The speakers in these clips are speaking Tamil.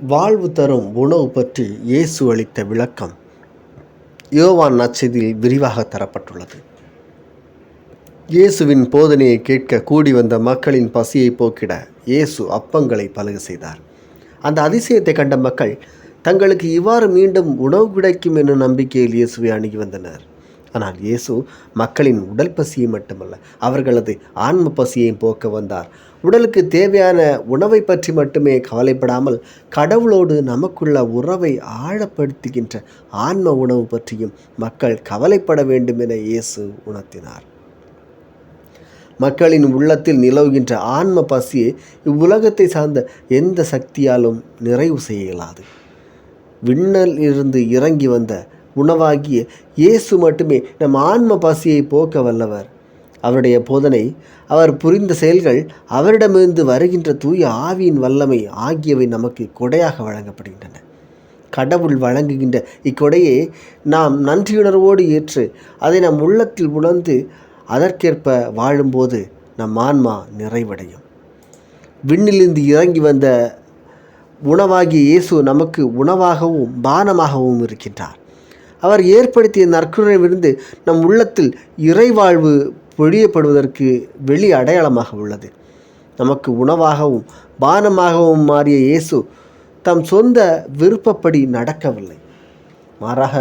வாழ்வு தரும் உணவு பற்றி இயேசு அளித்த விளக்கம் யோவான் நச்சதியில் விரிவாக தரப்பட்டுள்ளது. இயேசுவின் போதனையை கேட்க கூடி வந்த மக்களின் பசியை போக்கிட இயேசு அப்பங்களை பலகு செய்தார். அந்த அதிசயத்தை கண்ட மக்கள் தங்களுக்கு இவ்வாறு மீண்டும் உணவு கிடைக்கும் என்னும் நம்பிக்கையில் இயேசுவை அணுகி வந்தனர். ஆனால் இயேசு மக்களின் உடல் பசியை மட்டுமல்ல அவர்களது ஆன்ம பசியையும் போக்க வந்தார். உடலுக்கு தேவையான உணவை பற்றி மட்டுமே கவலைப்படாமல் கடவுளோடு நமக்குள்ள உறவை ஆழப்படுத்துகின்ற ஆன்ம உணவு பற்றியும் மக்கள் கவலைப்பட வேண்டும் என இயேசு உணர்த்தினார். மக்களின் உள்ளத்தில் நிலவுகின்ற ஆன்ம பசியை இவ்வுலகத்தை சார்ந்த எந்த சக்தியாலும் நிறைவு செய்ய இயலாது விண்ணல் இருந்து இறங்கி வந்த உணவாகிய இயேசு மட்டுமே நம் ஆன்ம பசியை போக்க வல்லவர். அவருடைய போதனை அவர் புரிந்த செயல்கள் அவரிடமிருந்து வருகின்ற தூய ஆவியின் வல்லமை ஆகியவை நமக்கு கொடையாக வழங்கப்படுகின்றன. கடவுள் வழங்குகின்ற இக்கொடையை நாம் நன்றியுணர்வோடு ஏற்று அதை நம் உள்ளத்தில் உணர்ந்து அதற்கேற்ப வாழும்போது நம் ஆன்மா நிறைவடையும். விண்ணிலிருந்து இறங்கி வந்த உணவாகிய இயேசு நமக்கு உணவாகவும் பானமாகவும் இருக்கின்றார். அவர் ஏற்படுத்திய நற்குறைவிருந்து நம் உள்ளத்தில் இறைவாழ்வு பொழியப்படுவதற்கு வெளி அடையாளமாக உள்ளது. நமக்கு உணவாகவும் பானமாகவும் மாறிய இயேசு தம் சொந்த விருப்பப்படி நடக்கவில்லை. மாறாக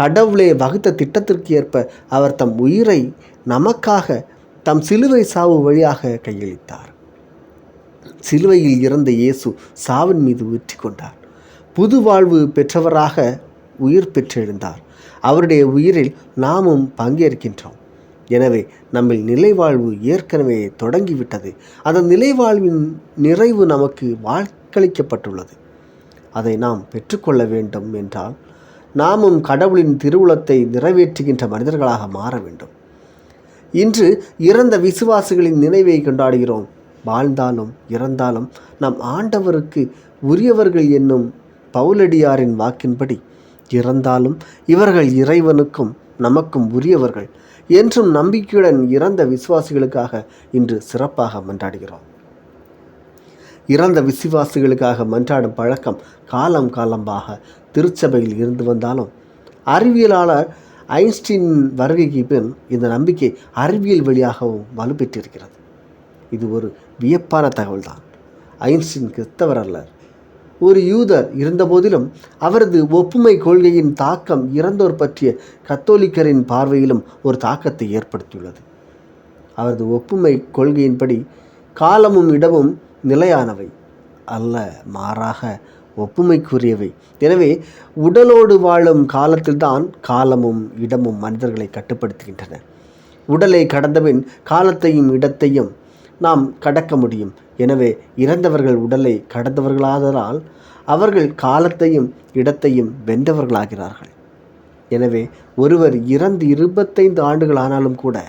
கடவுளே வகுத்த திட்டத்திற்கு ஏற்ப அவர் தம் உயிரை நமக்காக தம் சிலுவை சாவு வழியாக கையளித்தார். சிலுவையில் இறந்த இயேசு சாவின் மீது வெற்றி கொண்டார் புது வாழ்வு பெற்றவராக உயிர் பெற்றெழுந்தார். அவருடைய உயிரில் நாமும் பங்கேற்கின்றோம். எனவே நம்மில் நிலைவாழ்வு ஏற்கனவே தொடங்கிவிட்டது. அந்த நிலைவாழ்வின் நிறைவு நமக்கு வாக்களிக்கப்பட்டுள்ளது. அதை நாம் பெற்றுக்கொள்ள வேண்டும் என்றால் நாமும் கடவுளின் திருவுளத்தை நிறைவேற்றுகின்ற மனிதர்களாக மாற வேண்டும். இன்று இறந்த விசுவாசிகளின் நினைவை கொண்டாடுகிறோம். வாழ்ந்தாலும் இறந்தாலும் நம் ஆண்டவருக்கு உரியவர்கள் என்னும் பவுலடியாரின் வாக்கின்படி இறந்தாலும் இவர்கள் இறைவனுக்கும் நமக்கும் உரியவர்கள் என்றும் நம்பிக்கையுடன் இறந்த விசுவாசிகளுக்காக இன்று சிறப்பாக மன்றாடுகிறோம். இறந்த விசுவாசிகளுக்காக மன்றாடும் பழக்கம் காலம் காலமாக திருச்சபையில் இருந்து வந்தாலும் அறிவியலாளர் ஐன்ஸ்டீன் வருகைக்கு பின் இந்த நம்பிக்கை அறிவியல் வழியாகவும் வலுப்பெற்றிருக்கிறது. இது ஒரு வியப்பான தகவல்தான். ஐன்ஸ்டீன் கிறிஸ்தவர் அல்லர். ஒரு யூதர் இருந்தபோதிலும் அவரது ஒப்புமை கொள்கையின் தாக்கம் இறந்தோர் பற்றிய கத்தோலிக்கரின் பார்வையிலும் ஒரு தாக்கத்தை ஏற்படுத்தியுள்ளது. அவரது ஒப்புமை கொள்கையின்படி காலமும் இடமும் நிலையானவை அல்ல மாறாக ஒப்புமைக்குரியவை. எனவே உடலோடு வாழும் காலத்தில்தான் காலமும் இடமும் மனிதர்களை கட்டுப்படுத்துகின்றன. உடலை கடந்தபின் காலத்தையும் இடத்தையும் நாம் கடக்க முடியும். எனவே இறந்தவர்கள் உடலை கடந்தவர்களாததால் அவர்கள் காலத்தையும் இடத்தையும் வென்றவர்களாகிறார்கள். எனவே ஒருவர் இறந்து இருபத்தைந்து ஆண்டுகள் ஆனாலும் கூட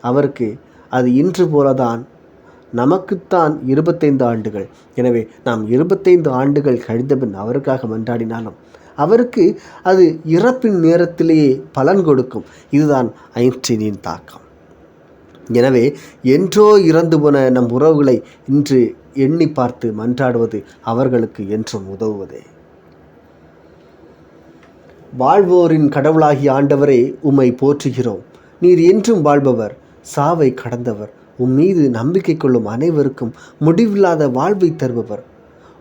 அவருக்கு அது இன்று போலதான் நமக்குத்தான் இருபத்தைந்து ஆண்டுகள். எனவே நாம் இருபத்தைந்து ஆண்டுகள் கழிந்தபின் அவருக்காக மன்றாடினாலும் அவருக்கு அது இறப்பின் நேரத்திலேயே பலன் கொடுக்கும். இதுதான் ஐன்ஸ்டீனின் தாக்கம். எனவே என்றோ இறந்து போன நம் உறவுகளை இன்று எண்ணி பார்த்து மன்றாடுவது அவர்களுக்கு என்றும் உதவுவதே. வாழ்வோரின் கடவுளாகிய ஆண்டவரே உம்மை போற்றுகிறோம். நீர் என்றும் வாழ்பவர் சாவை கடந்தவர். உம் மீது நம்பிக்கை கொள்ளும் அனைவருக்கும் முடிவில்லாத வாழ்வை தருபவர்.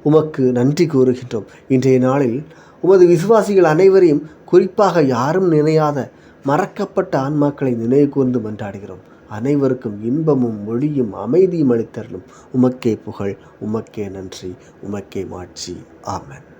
உமக்கு நன்றி கூறுகின்றோம். இன்றைய நாளில் உமது விசுவாசிகள் அனைவரையும் குறிப்பாக யாரும் நினையாத மறக்கப்பட்ட ஆன்மாக்களை நினைவு கூர்ந்து மன்றாடுகிறோம். அனைவருக்கும் இன்பமும் மொழியும் அமைதியும் அளித்தரலும் உமக்கே புகழ் உமக்கே நன்றி உமக்கே மாட்சி. ஆமன்.